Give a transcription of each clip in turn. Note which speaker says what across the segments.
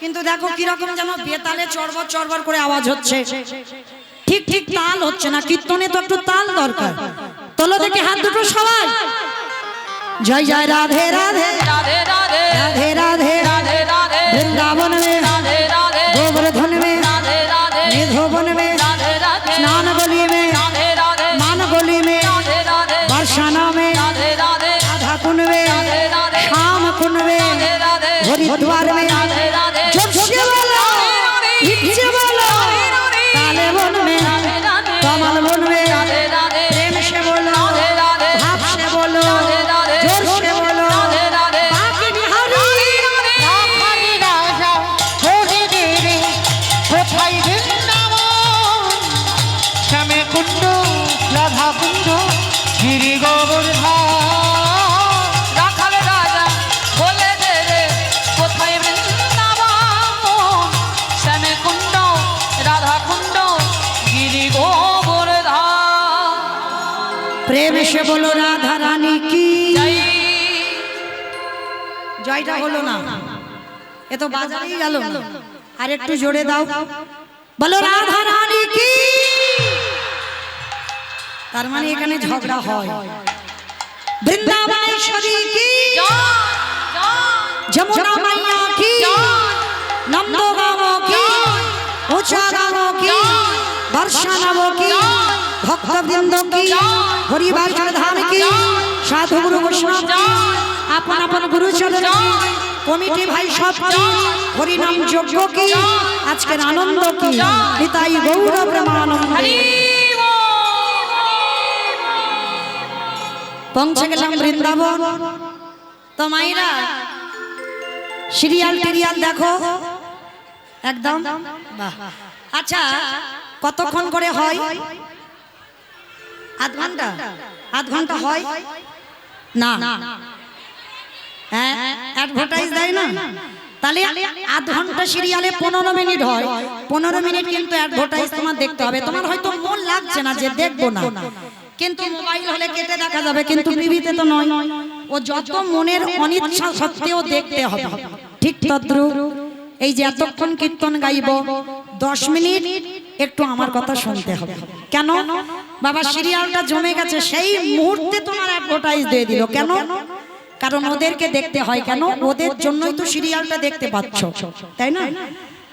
Speaker 1: কিন্তু দেখো কীরকম যেন বেতালে চড়বর চড়বর করে আওয়াজ হচ্ছে। ঠিক ঠিক তাল হচ্ছে না কীর্তনে তো একটু তাল দরকার। তলো দেখি হাত দুটো সবাই। জয় জয় রাধে রাধে।
Speaker 2: রাধে রাধে।
Speaker 1: রাধে রাধে।
Speaker 2: রাধে
Speaker 3: বৃন্দাবন
Speaker 1: জয়টা হলো না। এ তো বাজারেই গেল। আর একটু জোরে দাও। বলো রাধা রানী কি? তার মানে এখানে ঝগড়া হয়। বৃন্দাবনেশ্বরী কি?
Speaker 2: জয় জয়
Speaker 1: যমুনা মাইয়া কি? নন্দগাঁও কি? উচাগাঁও কি? বর্ষানব কি? ভক্তবৃন্দ কি? হরিবার ধান কি? সাধু গুরু বৈষ্ণব আপন আপন গুরু কমিটি ভাই সব হরিনাম যজ্ঞ কি? আজকের আনন্দ কি? নিতাই গৌর প্রেমানন্দ
Speaker 2: হরি
Speaker 1: পৌঁছে গেলাম বৃন্দাবন। তো মাইরা সিরিয়াল টিরিয়াল দেখো। একদম। আচ্ছা কতক্ষণ করে হয়? আধ ঘণ্টা। আধ ঘণ্টা। হয়? না। হ্যাঁ অ্যাডভার্টাইজ দেয় না। তাহলে আধ ঘণ্টা সিরিয়ালে পনেরো মিনিট হয়। পনেরো মিনিট কিন্তু অ্যাডভার্টাইজ তোমার দেখতে হবে। তোমার হয়তো মন লাগছে না যে দেখব না। কিন্তু মোবাইল হলে কেটে দেখা যাবে, কিন্তু টিভিতে তো নয়। ও যত মনের অনিচ্ছা সত্ত্বেও দেখতে হবে। ঠিক তদ্রুপ। এই যে এতক্ষণ কীর্তন গাইব, দশ মিনিট একটু আমার কথা শুনতে হবে। কেন? বাবা সিরিয়ালটা জমে গেছে, সেই মুহূর্তে তোমার অ্যাডভার্টাইজ দিয়ে দিল। কেন? কারণ ওদেরকে দেখতে হয় কেন? ওদের জন্যই তো সিরিয়ালটা দেখতে পাচ্ছ। তাই না?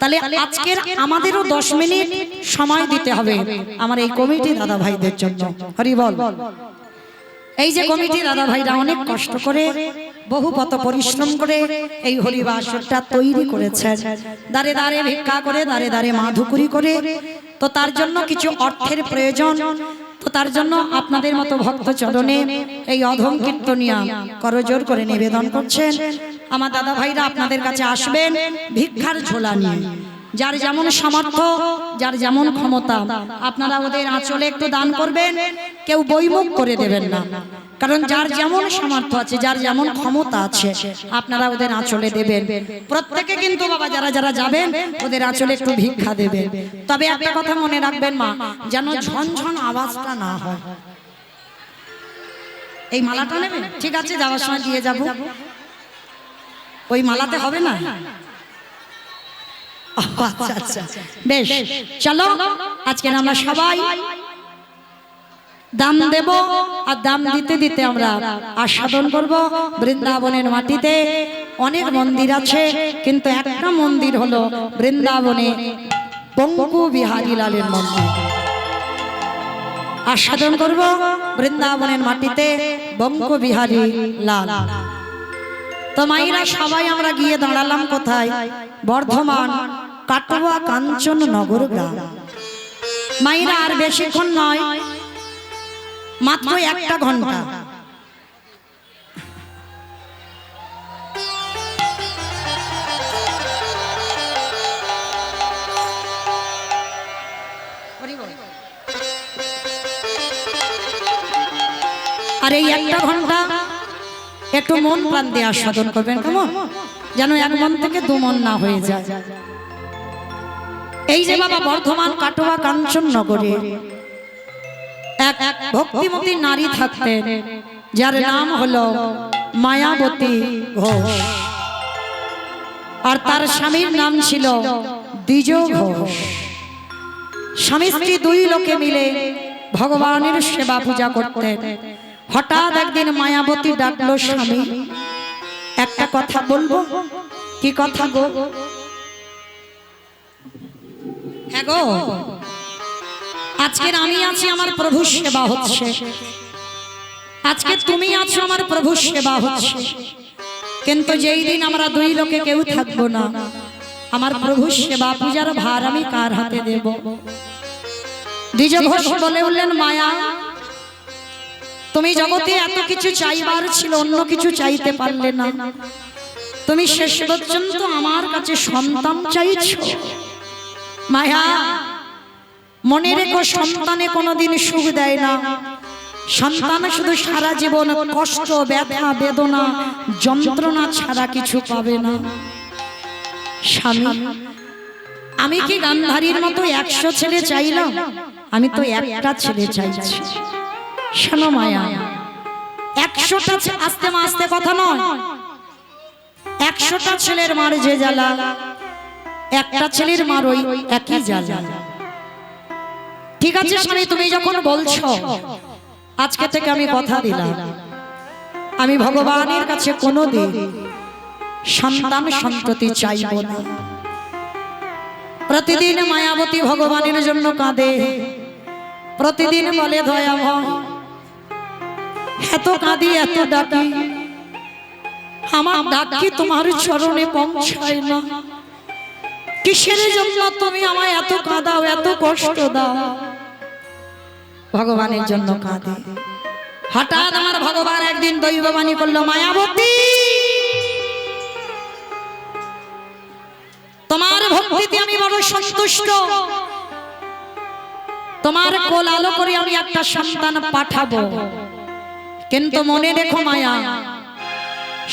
Speaker 1: তাহলে আজকের আমাদেরও দশ মিনিট সময় দিতে হবে আমার এই কমিটি দাদা ভাইদের জন্য। হরি বল। এই যে কমিটি দাদা ভাইরা অনেক কষ্ট করে বহু পথ পরিশ্রম করে এই হরিবাসরটা তৈরি করেছে দাঁড়ে দাঁড়ে ভিক্ষা করে দাঁড়ে দাঁড়ে মাধুকুরি করে। তো তার জন্য কিছু অর্থের প্রয়োজন। তো তার জন্য আপনাদের মতো ভক্ত চরণে এই অধম কীর্তনিয়া করজোর করে নিবেদন করছেন। আমার দাদা ভাইরা আপনাদের কাছে আসবেন ভিক্ষার ঝোলা নিয়ে। যার যেমন সামর্থ্য, যার যেমন ক্ষমতা, আপনারা ওদের আঁচলে একটু দান করবেন, কেউ বইমুখ করে দেবেন না। কারণ যার যেমন সামর্থ্য আছে যার যেমন ক্ষমতা আছে আপনারা ওদের আঁচলে দেবেন। প্রত্যেকে কিন্তু বাবা যারা যারা যাবেন ওদের আঁচলে একটু ভিক্ষা দেবেন। তবে একটা কথা মনে রাখবেন মা যেন ঝনঝন আওয়াজটা না হয়। এই মালাটা নেবেন? ঠিক আছে যাওয়ার সময় দিয়ে যাব। ওই মালাতে হবে না? আচ্ছা আচ্ছা। বেশ চলো আজকে আমরা সবাই দাম দেব আর দাম দিতে দিতে আমরা আস্বাদন করব। বৃন্দাবনের মাটিতে অনেক মন্দির আছে, কিন্তু একটা মন্দির হলো বৃন্দাবনে পঙ্কু বিহারী লালের মন্দির। আস্বাদন করব বৃন্দাবনের মাটিতে বঙ্কু বিহারী লাল। তো মাইরা সবাই আমরা গিয়ে দাঁড়ালাম কোথায়? বর্ধমান কাটোয়া কাঞ্চন নগর গ্রাম। মাইরা আর বেশিক্ষণ নয় মাত্র একটা ঘণ্টা। আর এই একটা ঘণ্টা একটু মন প্রাণ দিয়ে আস্বাদন করবেন কেমন? যেন এক মন থেকে দু মন না হয়ে যায়। এই যে বাবা বর্ধমান কাটোয়া কাঞ্চন নগরে ভক্তিমতী নারী থাকতেন, যার নাম হলো মায়াবতী ঘোষ। আর তার স্বামীর নাম ছিল দ্বিজ ঘোষ। স্বামী স্ত্রী দুই লোকে মিলে ভগবানের সেবা পূজা করতেন। হঠাৎ একদিন মায়াবতী ডাকলো, স্বামী, একটা কথা বলব? কি কথা গো? হ্যাঁ গো। আজকের আমি আছি আমার প্রভুর সেবা হচ্ছে। আজকে তুমি আছো আমার প্রভুর সেবা হচ্ছে। কিন্তু যেই দিন আমরা দুই লোকে কেউ থাকব না আমার প্রভুর সেবা পূজার ভার আমি কার হাতে দেব? দ্বিজ ঘোষ বলে উঠলেন মায়া তুমি জগতে এত কিছু চাইবার ছিল অন্য কিছু চাইতে পারলে না। তুমি শেষ পর্যন্ত আমার কাছে সন্তান চাইছো। মায়া মনে রেখো সন্তানে কোনোদিন সুখ দেয় না। সন্তান শুধু সারা জীবন কষ্ট, ব্যথা, বেদনা, যন্ত্রণা ছাড়া কিছু পাবে না। আমি কি গান্ধারীর মতো একশো ছেলে চাইলাম? আমি তো একটা ছেলে চাইছি। শোনো মায়া, একশোটা আস্তে আস্তে কথা নয়। একশোটা ছেলের মার যে জ্বালা, একটা ছেলের মার ওই একই জ্বালা। ঠিক আছে স্বামী তুমি যখন বলছো আজকে থেকে আমি কথা দিলাম। আমি ভগবানের কাছে কোনো দিন সন্তান সন্ততি চাইব না। প্রতিদিন মায়াবতী ভগবানের জন্য কাঁদে। প্রতিদিন বলে দয়া ভয় এত কাঁদি এত ডাকি। আমার ডাক তোমার চরণে পৌঁছায় না? কিসের জন্য তুমি আমায় এত কাঁদাও এত কষ্ট দাও? ভগবানের জন্য কাঁদে। হঠাৎ আমার ভগবান একদিন দৈববাণী করল মায়াবতী তোমার ভক্তিতে আমি বড় সন্তুষ্ট। তোমার কোল আলো করে আমি একটা সন্তান পাঠাবো। কিন্তু মনে রেখো মায়া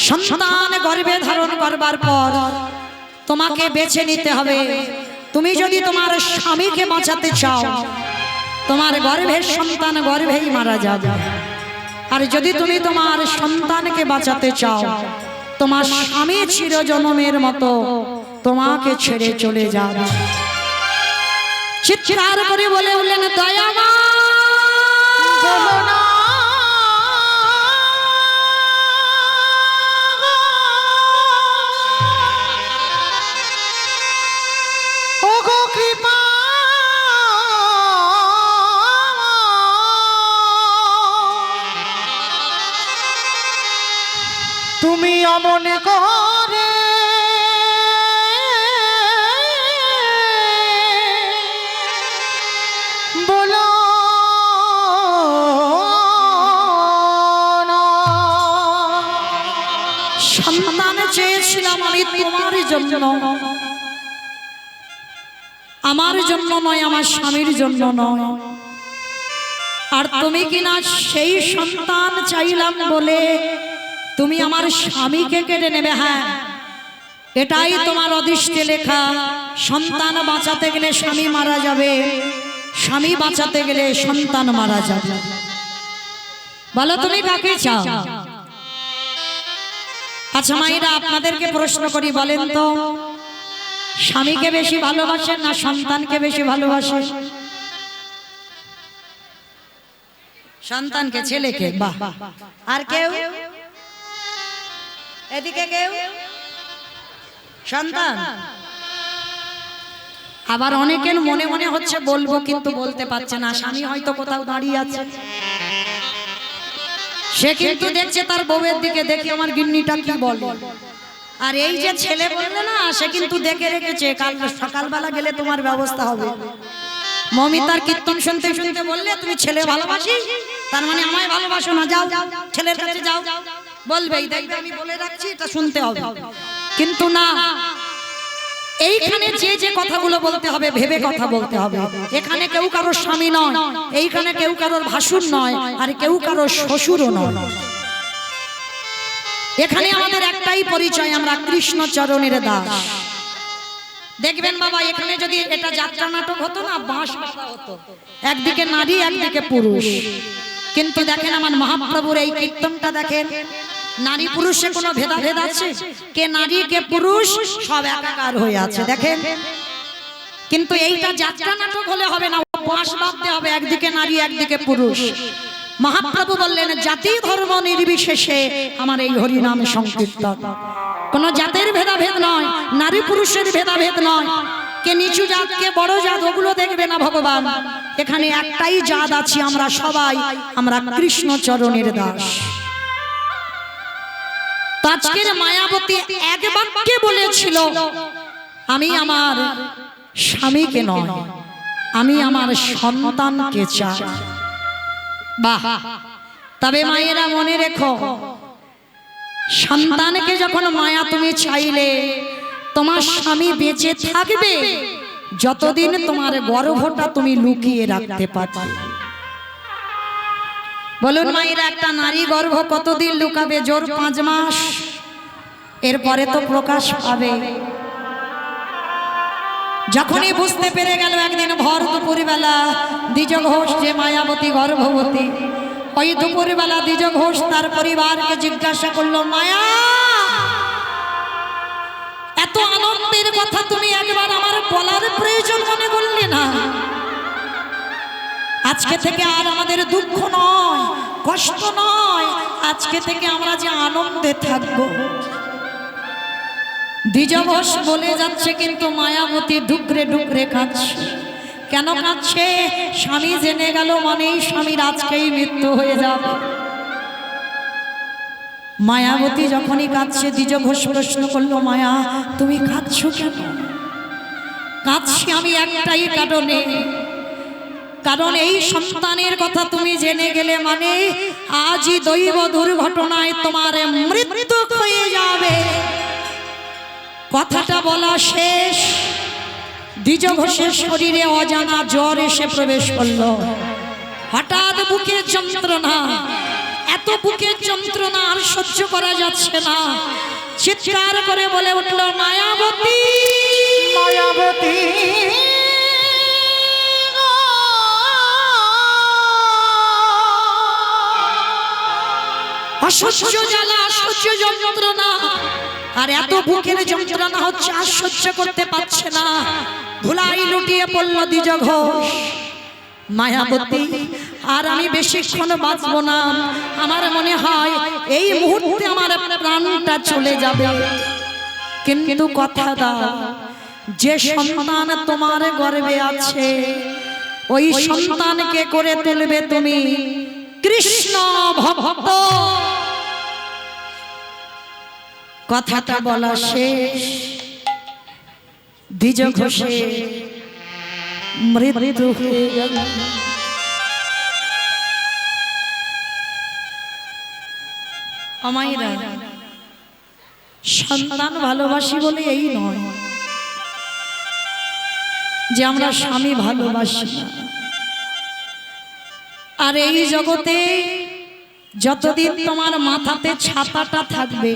Speaker 1: সন্তান গর্ভে ধারণ করবার পর তোমাকে বেছে নিতে হবে। তুমি যদি তোমার স্বামীকে বাঁচাতে চাও তোমার গর্ভের সন্তান গর্ভেই মারা যাবে। আর যদি তুমি তোমার সন্তানকে বাঁচাতে চাও, তোমার স্বামী চিরজনমের মতো তোমাকে ছেড়ে চলে যাবে। চিৎকার করে বলে উঠলেন দয়ামা
Speaker 3: করে বলো।
Speaker 1: সন্তান চেয়েছিলাম আমি তোমার জন্য। আমার জন্য নয়, আমার স্বামীর জন্য নয়। আর তুমি কিনা সেই সন্তান চাইলাম বলে তুমি আমার স্বামীকে কেড়ে নেবে হ্যাঁ। এটাই তোমার অদৃষ্টে লেখা। সন্তান বাঁচাতে গেলে স্বামী মারা যাবে। স্বামী বাঁচাতে গেলে সন্তান মারা যাবে। বলো তুমি কাকে চাও? আচ্ছা মায়েরা আপনাদেরকে প্রশ্ন করি বলেন তো। স্বামীকে বেশি ভালোবাসেন না সন্তানকে বেশি ভালোবাসেন? সন্তানকে ছেলেকে বাহ। আর কেউ? এদিকে কেউ? সন্তান? আবার অনেকের মনে মনে হচ্ছে বলব কিন্তু বলতে পারছে না স্বামী হয়তো কোথাও দাঁড়িয়ে আছে। সে কিন্তু দেখছে তার বউয়ের দিকে দেখে আমার গিন্নিটা কি বলে? আর এই যে ছেলে বললে না সে কিন্তু দেখে রেখেছে কাল সকালবেলা গেলে তোমার ব্যবস্থা হবে। মমিতার কীর্তন শুনতে শুনতে বললে তুমি ছেলে ভালোবাসিস তার মানে আমায় ভালোবাসো না যাও ছেলের কাছে যাও। বলবেই দেখবে আমি বলে রাখছি এটা শুনতে হবে। কিন্তু না এইখানে যে যে কথাগুলো বলতে হবে ভেবে কথা বলতে হবে। এখানে কেউ কারোর স্বামী নয় এইখানে কেউ কারোর ভাসুর নয় আর কেউ কারোর শ্বশুরও নয়। এখানে আমাদের একটাই পরিচয় আমরা কৃষ্ণ চরণের দাস। দেখবেন বাবা এখানে যদি এটা যাত্রা নাটক হতো না বাঁশ হতো। একদিকে নারী একদিকে পুরুষ। কিন্তু দেখেন আমার মহাপ্রভুর এই কীর্তনটা দেখেন নারী পুরুষে কোনো ভেদাভেদ আছে? কে নারী, কে পুরুষ, সব একাকার হয়ে আছে। দেখেন? কিন্তু এইটা যাত্রা নাটক হলে হবে না। বাঁশ বাঁধতে হবে, একদিকে নারী, একদিকে পুরুষ। মহাপ্রভু বললেন, জাতি ধর্ম নির্বিশেষে আমার এই হরিনাম সংকীর্তন। কোন জাতের ভেদাভেদ নয়, নারী পুরুষের ভেদাভেদ নয়। কে নিচু জাত, কে বড় জাত, ওগুলো দেখবে না ভগবান। এখানে একটাই জাত আছি আমরা সবাই, আমরা কৃষ্ণ চরণের দাস। আজকের মায়াবতী এক বাক্যে বলেছিল আমি আমার স্বামীকে নয় আমি আমার সন্তানকে চাই। বাহ। তবে মায়েরা মনে রেখো সন্তানকে যখন মায়া তুমি চাইলে তোমার স্বামী বেঁচে থাকবে যতদিন তোমার গর্ভটা তুমি লুকিয়ে রাখতে পারবে বলুন মায়েরা একটা নারী গর্ভ কতদিন লুকাবে? জোর পাঁচ মাস? এরপরে তো প্রকাশ পাবে। যখনই বুঝতে পেরে গেল একদিন ভর দুপুরবেলা দ্বিজ ঘোষ যে মায়াবতী গর্ভবতী। ওই দুপুরবেলা দ্বিজ ঘোষ তার পরিবারকে জিজ্ঞাসা করল মায়া এত আনন্দের কথা তুমি একবার আমার বলার প্রয়োজন মনে করলে না? আজকে থেকে আর আমাদের দুঃখ নয়, কষ্ট নয়, আজকে থেকে আমরা যে আনন্দে থাকব। দ্বিজবস বলে যাচ্ছে কিন্তু মায়াবতী ডুকরে ডুকরে কাঁদছে। কেন কাঁদছে? স্বামী জেনে গেল মানেই স্বামীর আজকেই মৃত্যু হয়ে যাবে। মায়াবতী যখনই কাঁদছে দ্বিজঘোষ প্রশ্ন করল, মায়া, তুমি কাঁদছো কেন? কাঁদছি আমি একটাই কারণে। কারণ এই সন্তানের কথা তুমি জেনে গেলে মানে আজই দৈব দুর্ঘটনায় তোমার মৃত্যু হয়ে যাবে। কথাটা বলা শেষ। দ্বিজ ঘোষের শরীরে অজানা জ্বর এসে প্রবেশ করল। হঠাৎ বুকের যন্ত্রণা। এত বুকের যন্ত্রণা আর সহ্য করা যাচ্ছে না। চিৎকার করে বলে উঠল মায়াবতী!
Speaker 3: মায়াবতী!
Speaker 1: অসহ্য জ্বালা, অসহ্য যন্ত্রণা। আর এত বুকের যন্ত্রণা হচ্ছে, আর সহ্য করতে পারছে না। ধুলাই লুটিয়ে পড়ল দ্বিজ ঘোষ মায়াবতী, আর আমি বেশিক্ষণ বাঁচবো না। আমার মনে হয়, এই মুহূর্তে আমার প্রাণটা চলে যাবে। কিন্তু কথা দাও, যে সন্তান তোমার গর্বে আছে, ওই সন্তানকে করে তুলবে তুমি। কৃষ্ণ ভক্ত। কথাটা বলা শেষ। দ্বিজ ঘোষে মৃত্যু হয়ে সন্তান ভালোবাসি বলে এই নয় যে আমরা স্বামী ভালোবাসি না। আর এই জগতে যতদিন তোমার মাথাতে ছাতাটা থাকবে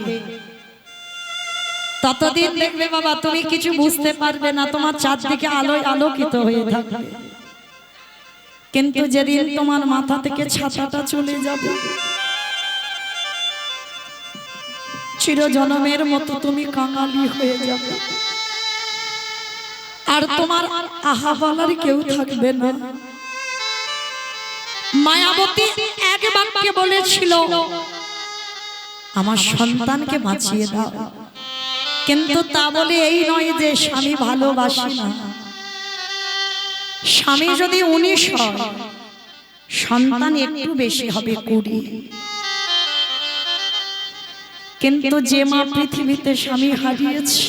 Speaker 1: ততদিন দেখবে বাবা তুমি কিছু বুঝতে পারবে না তোমার চারদিকে আলোয় আলোকিত হয়ে থাকবে। কিন্তু যেদিন তোমার মাথা থেকে ছাতাটা চলে যাবে। চিরজনমের মতো তুমি কাঙালি হয়ে যাবে। আর তোমার আহা বলার কেউ থাকবে না। মায়াবতী এক বাক্যে বলেছিল, আমার সন্তানকে বাঁচিয়ে দাও। কিন্তু তা বলে এই নয় যে স্বামী ভালোবাসি না। স্বামী যদি উনিশ সন্তান একটু বেশি হবে কুড়ি। কিন্তু যে মা পৃথিবীতে স্বামী হারিয়েছে,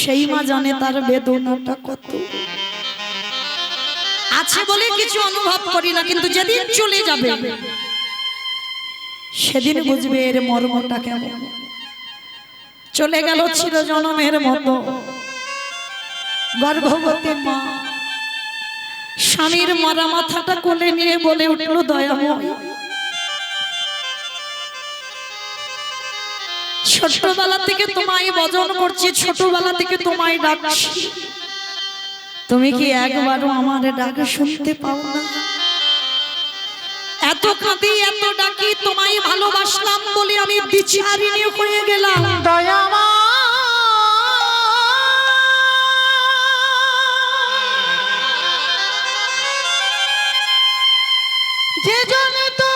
Speaker 1: সেই মা জানে তার বেদনাটা কত। আছে বলে কিছু অনুভব করি না, কিন্তু যেদিন চলে যাবে, সেদিন বুঝবে এর মর্মটা কেমন। চলে গেল ছিল জনমের মতো। গর্ভবতী মা, স্বামীর মরা মাথাটা কোলে নিয়ে বলে উঠল, দয়াময় ছোটবেলা থেকে তোমায় বজন করছি, ছোটবেলা থেকে তোমায় ডাকছি। তুমি কি একবারও আমার ডাক শুনতে পাও না? এত কাঁদি এত ডাকি তোমায় ভালোবাসলাম বলে আমি বিচারিণী হয়ে গেলাম।
Speaker 3: দয়ামা যে জন তোমায়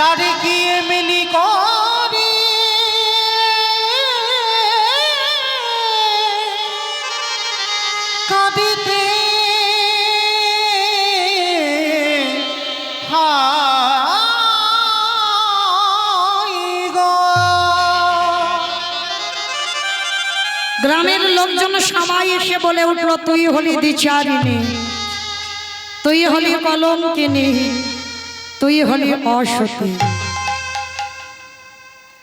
Speaker 3: তারে গিয়ে মিলি করি? কাঁদিতে
Speaker 1: গ্রামের লোকজন সবাই এসে বলে উঠল, তুই হলি দ্বিচারিণী, তুই হলি কলঙ্কিনী তুই হলি অসতী।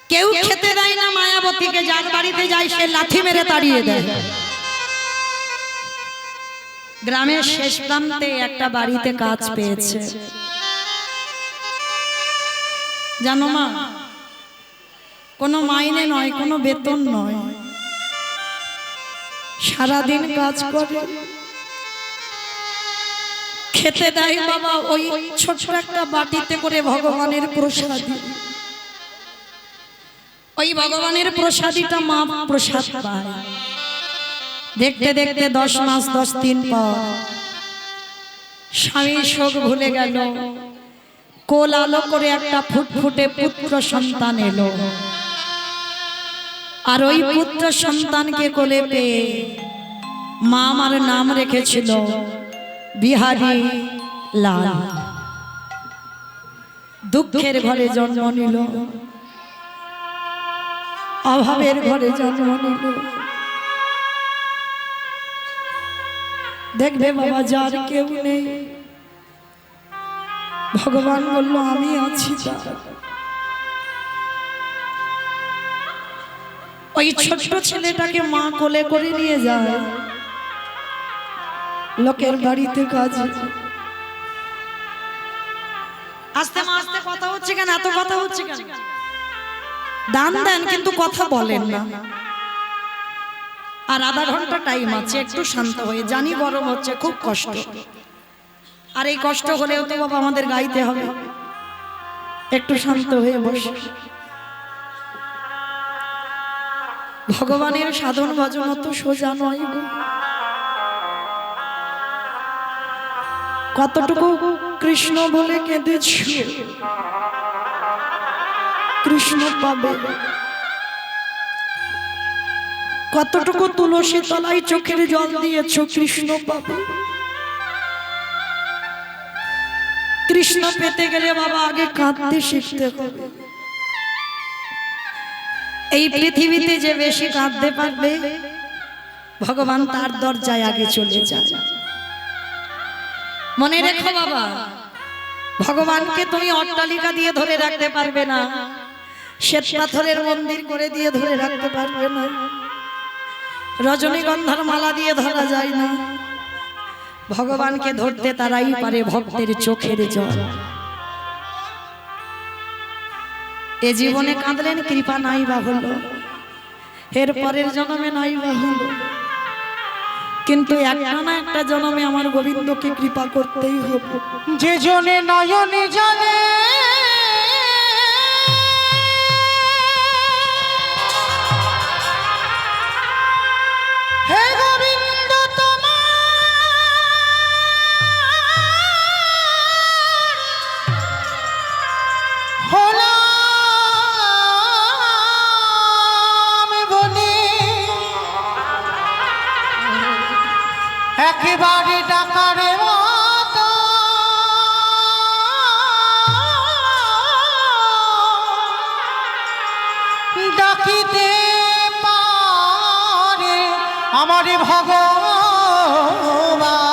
Speaker 1: কেউ খেতে দেয় না মায়াবতীকে, যার বাড়িতে যায় সে লাথি মেরে তাড়িয়ে দেয়। গ্রামের শেষ প্রান্তে একটা বাড়িতে কাজ পেয়েছে। জানো মা, কোনো মাইনে নয়, কোনো বেতন নয়। সারাদিন কাজ করে। খেতে দেয় বাবা, ওই ছোট একটা বাটিতে করে ভগবানের প্রসাদী ওই ভগবানের প্রসাদীটা মা প্রসাদ পায়। দেখতে দেখতে দশ মাস, দশ দিন পর স্বামী শোক ভুলে গেল। কোল আলো করে একটা ফুটফুটে পুত্র সন্তান এলো। আর ওই পুত্র সন্তানকে কোলে পেয়ে মা আমার নাম রেখেছিল বিহারি লাল। দুঃখের ঘরে জন্ম নিল। অভাবের ঘরে জন্ম নিল। দেখবে বাবা যার কেউ নেই। ভগবান বলল আমি আছি ওই ছোট্ট ছেলেটাকে মা কোলে করে নিয়ে যায়। লোকের বাড়িতে কাজ। আস্তে আস্তে কথা হচ্ছে কেন? এত কথা হচ্ছে কেন? দান দেন কিন্তু কথা বলেন না। আর আধা ঘণ্টা টাইম আছে একটু শান্ত হয়ে। জানি গরম হচ্ছে খুব কষ্ট। আর এই কষ্ট হলেও তো বাবা আমাদের গাইতে হবে। একটু শান্ত হয়ে বসে। ভগবানের সাধন ভজন অত সোজা নয় গো। কতটুকু কৃষ্ণ বলে কেঁদেছ? কৃষ্ণ পাবে। কতটুকু তুলসী তলায় চোখের জল দিয়েছ, কৃষ্ণ পাবে? কৃষ্ণ পেতে গেলে বাবা আগে কাঁদতে শিখতে হবে। এই পৃথিবীতে যে বেশি কাঁদতে পারবে, ভগবান তার দরজায় আগে চলে যায়। মনে রেখো বাবা ভগবানকে তুমি অট্টালিকা দিয়ে ধরে রাখতে পারবে না। শ্বেত পাথরের মন্দির করে দিয়ে ধরে রাখতে পারবে না। রজনীগন্ধার মালা দিয়ে ধরা যায় না। ভগবানকে ধরতে তারাই পারে ভক্তের চোখের জল। এ জীবনে কাঁদলেন কৃপা নাই বা হলো। এর পরের জন্মে নাই বা হলো। কিন্তু একটা না একটা জন্মে আমার গোবিন্দকে কৃপা করতেই হবে
Speaker 3: যে জনে নয়নে জানে ভগবান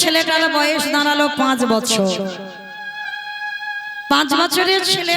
Speaker 1: ছেলেটার বয়স দাঁড়াল পাঁচ বছর। পাঁচ বছরের ছেলে